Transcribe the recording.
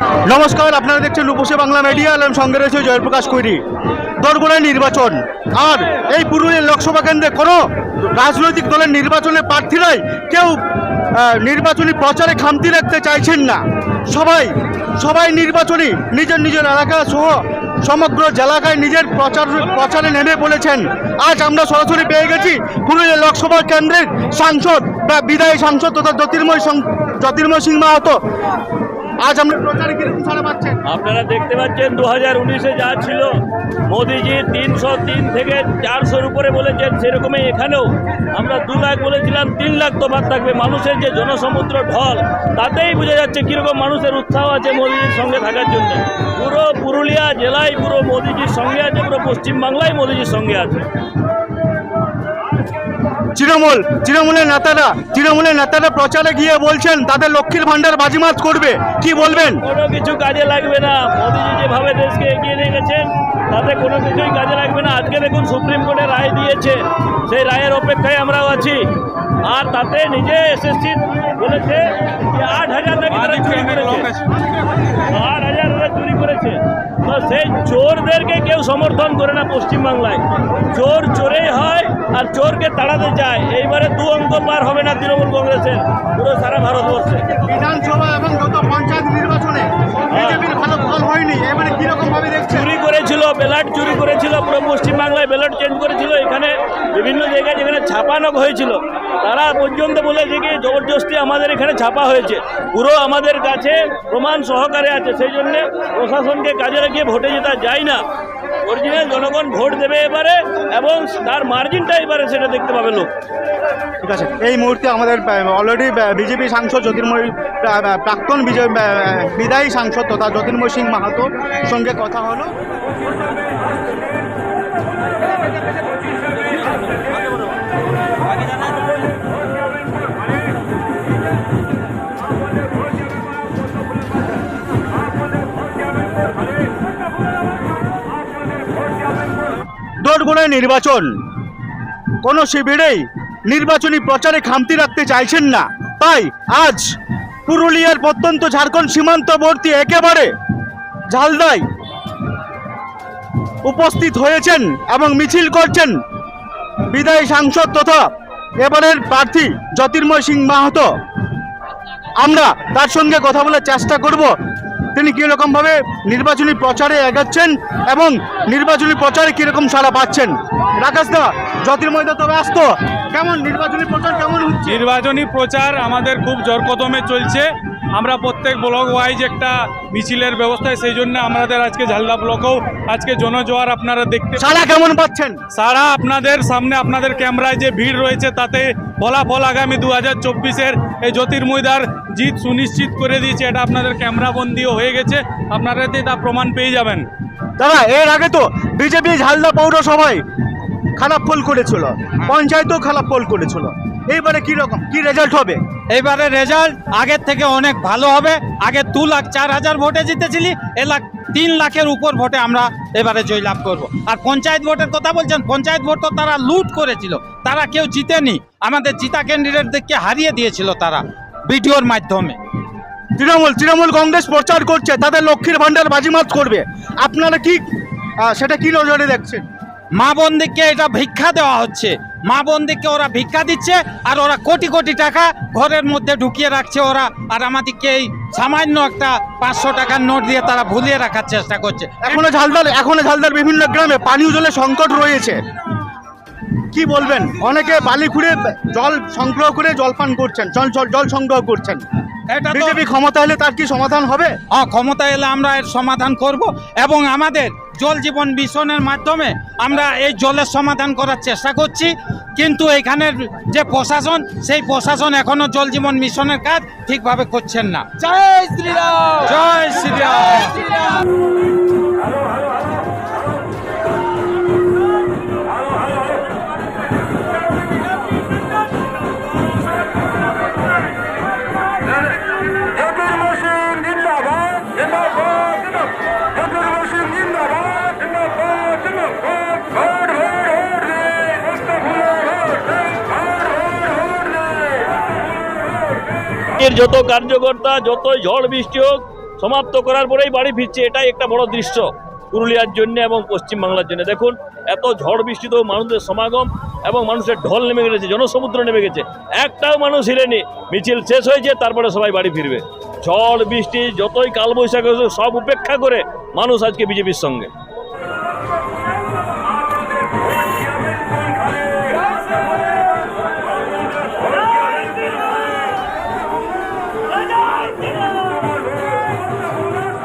নমস্কার, আপনারা দেখছেন উপসে বাংলা মিডিয়া এবং সঙ্গে রয়েছে জয়প্রকাশ কৈরি দরগোড়ায় নির্বাচন। আর এই পুরুলিয়া লোকসভা কেন্দ্রে কোনো রাজনৈতিক দলের নির্বাচনে প্রার্থীরাই কেউ নির্বাচনী প্রচারে খামতি রাখতে চাইছেন না। সবাই সবাই নির্বাচনী নিজের নিজের এলাকা সহ সমগ্র জেলাকায় নিজের প্রচার, প্রচারে নেমে বলেছেন আজ আমরা সরাসরি পেয়ে গেছি পুরুলিয়া লোকসভা কেন্দ্রের সাংসদ বা বিদায়ী সাংসদ তথা জ্যোতির্ময় জ্যোতির্ময় সিং মাহাতো আজ প্রচারে কীরকম পাচ্ছেন। আপনারা দেখতে পাচ্ছেন দু হাজার উনিশে যা ছিল, মোদিজি তিনশো তিন থেকে চারশোর উপরে বলেছেন, সেরকমই এখানেও আমরা দু লাখ বলেছিলাম, তিন লাখ তফাৎ থাকবে। মানুষের যে জনসমুদ্র ঢল, তাতেই বোঝা যাচ্ছে কীরকম মানুষের উৎসাহ আছে মোদিজির সঙ্গে থাকার জন্য। পুরো পুরুলিয়া জেলায় পুরো মোদিজির সঙ্গে আছে, পুরো পশ্চিমবাংলায় মোদিজির সঙ্গে আছে। তৃণমূল, তৃণমূলের নেতারা তৃণমূলের নেতারা প্রচারে গিয়ে বলছেন, তাদের লক্ষ্মীর ভান্ডার বাজিমাত করবে। কি বলবেন? কোনো কিছু কাজে লাগবে না। মোদিজি যেভাবে দেশকে এগিয়ে নিয়ে গেছেন, তাতে কোনো কিছুই কাজে লাগবে না। আজকে দেখুন সুপ্রিম কোর্টে রায় দিয়েছে। সেই রায়ের অপেক্ষায় আমরাও আছি। আর তাতে নিজে এসএসসি বলেছে যে আট হাজার নাকি করেছে তো সেই চোরদেরকে কেউ সমর্থন করে না পশ্চিমবাংলায়। চোর চোরেই হয় আর চোরকে তাড়াতে চায় এইবারে দু অঙ্ক পার হবে না তৃণমূল কংগ্রেসের পুরো সারা ভারতবর্ষে। বিধানসভা এবং যত পঞ্চায়েত নির্বাচনে ভালো ফল হয়নি এবারে কীরকম ভাবে চুরি করেছিল ব্যালট চুরি করেছিল পুরো পশ্চিমবাংলায় ব্যালট চেঞ্জ করেছিল এখানে বিভিন্ন জায়গায় যেখানে ছাপানো হয়েছিল, তারা পর্যন্ত বলেছে কি জবরদস্তি আমাদের এখানে ছাপা হয়েছে। পুরো আমাদের কাছে প্রমাণ সহকারে আছে, সেই জন্যে প্রশাসনকে কাজে লাগিয়ে ভোটে যেতে যায় না। অরিজিনাল জনগণ ভোট দেবে এবারে এবং তার মার্জিনটা এবারে সেটা দেখতে পাবে লোক। ঠিক আছে, এই মুহূর্তে আমাদের অলরেডি বিজেপি সাংসদ জ্যোতির্ময় প্রাক্তন বিদায়ী সাংসদ তথা জ্যোতির্ময় সিং মাহাতোর সঙ্গে কথা হলো। নির্বাচন। কোনো শিবিরেই নির্বাচনী প্রচারে খামতি রাখতে চাইছেন না। তাই আজ পুরুলিয়ার প্রত্যন্ত ঝাড়খণ্ড সীমান্তবর্তী একেবারে ঝালদায় উপস্থিত হয়েছেন এবং মিছিল করছেন বিদায়ী সাংসদ তথা এবারের প্রার্থী জ্যোতির্ময় সিং মাহাতো। আমরা তার সঙ্গে কথা বলার চেষ্টা করব। তিনি কীরকমভাবে নির্বাচনী প্রচারে এগাচ্ছেন এবং নির্বাচনী প্রচারে কীরকম সারা পাচ্ছেন? রাকেশ দা, জ্যোতির্ময় দা তবে আসতো কেমন? নির্বাচনী প্রচার কেমন হচ্ছে? নির্বাচনী প্রচার আমাদের খুব জরকদমে চলছে। আমরা প্রত্যেক ব্লক ওয়াইজ একটা মিছিলের ব্যবস্থায় সেই জন্য আমাদের আজকে ঝালদা ব্লকেও আজকে জনজোয়ার আপনারা দেখতে সারা কেমন পাচ্ছেন? সারা আপনাদের সামনে আপনাদের ক্যামেরায় যে ভিড় রয়েছে তাতে ফলাফল আগামী দু হাজার চব্বিশের এই জ্যোতির্ময়দার জিত সুনিশ্চিত করে দিয়েছে। এটা আপনাদের ক্যামেরাবন্দিও হয়ে গেছে। আপনারা তা প্রমাণ পেয়ে যাবেন। দাদা এর আগে তো বিজেপি ঝালদা পৌরসভায় খারাপ ফল করেছিল। পঞ্চায়েতও খারাপ ফল করেছিল। এইবারে কি রকম? কি রেজাল্ট হবে? এইবারে রেজাল্ট আগের থেকে অনেক ভালো হবে। আগে দু লাখ চার হাজার ভোটে জিতেছিলি এ লাখ তিন লাখের উপর ভোটে আমরা এবারে জয়লাভ করব। আর পঞ্চায়েত ভোটের কথা বলছেন পঞ্চায়েত ভোট তো তারা লুট করেছিল। তারা কেউ জিতেনি। আমাদের জিতা ক্যান্ডিডেটদেরকে হারিয়ে দিয়েছিল তারা ভিডিওর মাধ্যমে। তৃণমূল তৃণমূল কংগ্রেস প্রচার করছে তাদের লক্ষ্মীর ভান্ডার বাজিমাত করবে। আপনারা কি সেটা কি নজরে দেখছেন? মা বন্দিকে এটা ভিক্ষা দেওয়া হচ্ছে। মা বন্দিকে ওরা ভিক্ষা দিচ্ছে আর ওরা কোটি কোটি টাকা ঘরের মধ্যে ঢুকিয়ে রাখছে ওরা। আর আমাদেরকে এই সামান্য একটা পাঁচশো টাকার নোট দিয়ে তারা ভুলিয়ে রাখার চেষ্টা করছে। এখনও ঝালদার এখনও ঝালদার বিভিন্ন গ্রামে পানীয় জলের সংকট রয়েছে। কি বলবেন? অনেকে বালি খুঁড়ে জল সংগ্রহ করে জল পান করছেন জল জল সংগ্রহ করছেন। বিজেপি ক্ষমতা হলে তার কি সমাধান হবে? হ্যাঁ, ক্ষমতা এলে আমরা এর সমাধান করব এবং আমাদের জল জীবন মিশনের মাধ্যমে আমরা এই জলের সমাধান করার চেষ্টা করছি। কিন্তু এখানের যে প্রশাসন সেই প্রশাসন এখনও জল জীবন মিশনের কাজ ঠিকভাবে করছেন না। জয় শ্রীরাম! জয় শ্রীরাম! এর যত কার্যকর্তা, যতই ঝড় বৃষ্টি হোক, সমাপ্ত করার পরেই বাড়ি ফিরছে। এটাই একটা বড় দৃশ্য পুরুলিয়ার জন্য এবং পশ্চিম বাংলার জন্য। দেখুন, এত ঝড় বৃষ্টিতেও মানুষের সমাগম এবং মানুষের ঢল নেমে গেছে, জনসমুদ্র নেমে গেছে। একটাও মানুষ হিলেনি। মিছিল শেষ হয়েছে, তারপরে সবাই বাড়ি ফিরবে। ঝড়, বৃষ্টি, যতই কালবৈশাখী সব উপেক্ষা করে মানুষ আজকে বিজেপির সঙ্গে।